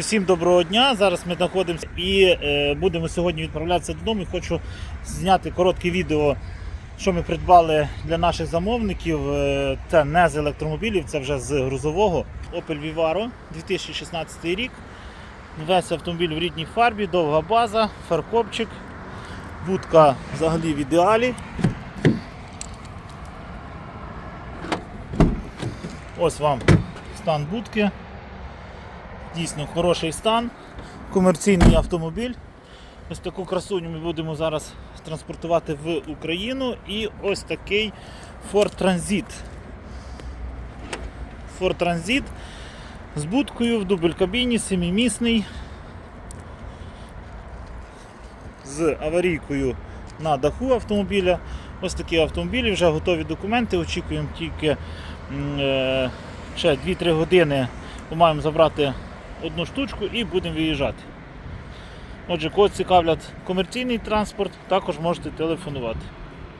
Всім доброго дня. Зараз ми знаходимося і е, будемо сьогодні відправлятися додому. І хочу зняти коротке відео, що ми придбали для наших замовників. Е, це не з електромобілів, це вже з грузового. Opel Vivaro 2016 рік. Весь автомобіль в рідній фарбі, довга база, фаркопчик, будка взагалі в ідеалі. Ось вам стан будки. Дійсно хороший стан, комерційний автомобіль. Ось таку красуню ми будемо зараз транспортувати в Україну. І ось такий Ford Transit. Ford Transit з будкою в дубль кабіні, семимісний. З аварійкою на даху автомобіля. Ось такі автомобілі, вже готові документи. Очікуємо тільки е, ще 2-3 години. Маємо забрати одну штучку і будемо виїжджати. Отже, кого цікавлять комерційний транспорт, також можете телефонувати.